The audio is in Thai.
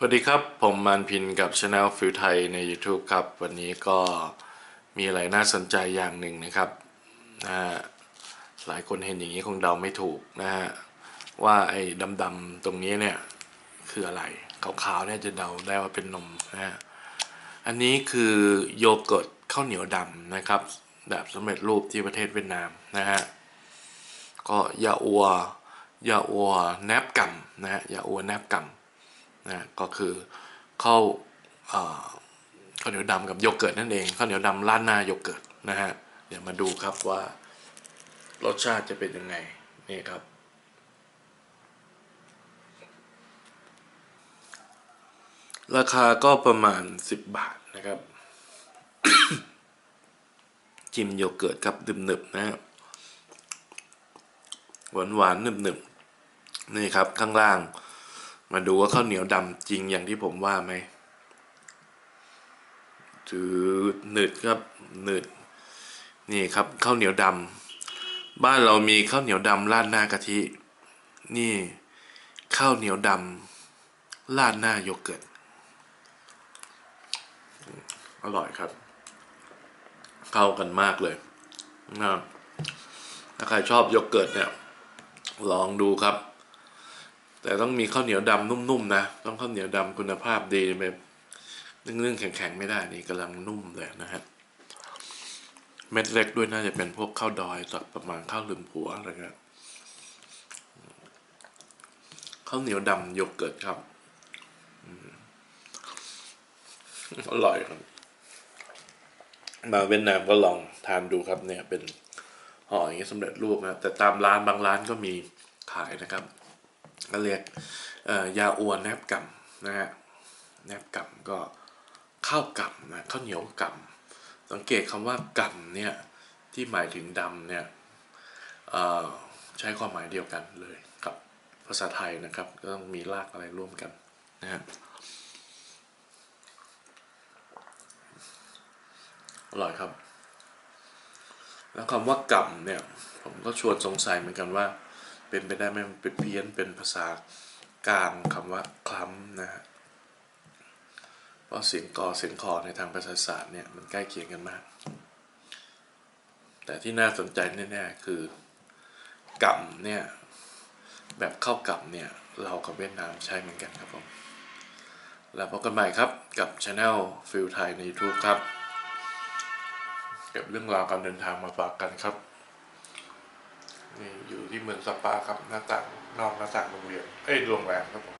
สวัสดีครับ ผมมันพินกับช anel ฟิวไทยใน YouTube ครับ วันนี้ก็มีอะไรน่าสนใจอย่างหนึ่งนะครับนะฮะหลายคนเห็นอย่างนี้คงเดาไม่ถูกนะฮะว่าไอ้ดำๆตรงนี้เนี่ยคืออะไรขาวๆเนี่ยจะเดาได้ว่าเป็นนมนะฮะอันนี้คือโยเกิร์ตข้าวเหนียวดำนะครับ แบบสำเร็จรูปที่ประเทศเวียดนามนะฮะก็ยาอัวยาอัวแนบกัมนะฮะยาอัวแนบกัม นะก็คือข้าวเอ่อข้าวเหนียวดำกับโยเกิร์ตนั่นเองข้าวเหนียวดำร้านนาโยเกิร์ตนะฮะเดี๋ยวมาดูครับว่ารสชาติจะเป็นยังไงนี่ครับราคาก็ประมาณ 10 บาทนะครับ จิมโยเกิร์ตครับดึมหนึบนะฮะหวานหวานหนึบหนึบนี่ครับข้างล่าง มาดูว่าข้าวเหนียวดำจริงอย่างที่ผมว่าไหมจืดหนืดครับหนืดนี่ครับข้าวเหนียวดำบ้านเรามีข้าวเหนียวดำราดหน้ากะทิ นี่ข้าวเหนียวดำราดหน้าโยเกิร์ตอร่อยครับ เข้ากันมากเลยนะถ้าใครชอบโยเกิร์ตเนี่ย ลองดูครับ แต่ต้องมีข้าวเหนียวดำนุ่มๆนะ ต้องข้าวเหนียวดำคุณภาพดีแบบนึ่งๆแข็งๆไม่ได้นี่กำลังนุ่มเลยนะฮะเม็ดเล็กด้วยน่าจะเป็นพวกข้าวดอยสักประมาณข้าวลืมผัวอะไรเงี้ยข้าวเหนียวดำโยเกิร์ตครับอร่อยครับมาเวียดนามก็ลองทานดูครับเนี่ยเป็นห่ออย่างนี้สำเร็จรูปนะแต่ตามร้านบางร้านก็มีขายนะครับ ก็เรียกเอ่อยาอวนแนบกัมนะฮะแนบกัมก็ข้าวกัมนะข้าวเหนียวกัมสังเกตคำว่ากัมเนี่ยที่หมายถึงดำเนี่ยใช้ความหมายเดียวกันเลยกับภาษาไทยนะครับ ก็ต้องมีรากอะไรร่วมกันนะฮะอร่อยครับ แล้วคำว่ากรรมเนี่ย ผมก็ชวนสงสัยเหมือนกันว่า เป็นไปได้ไหมมันเป็นเพี้ยนเป็นภาษากลางคำว่าคล้ำนะฮะเพราะเสียงกอเสียงคอในทางภาษาศาสตร์เนี่ยมันใกล้เคียงกันมาก แต่ที่น่าสนใจแน่ๆคือกรรมเนี่ยแบบเข้ากรรมเนี่ยเรากับเวียดนามใช้เหมือนกันครับผมแล้วพบกันใหม่ครับกับช anel ฟิลไทยใน YouTube ครับ เก็บเรื่องราวการเดินทางมาฝากกันครับ นี่อยู่ที่เมืองสปาครับหน้าต่างนอกหน้าต่างโรงเรียนเอ้ยโรงแรมครับผม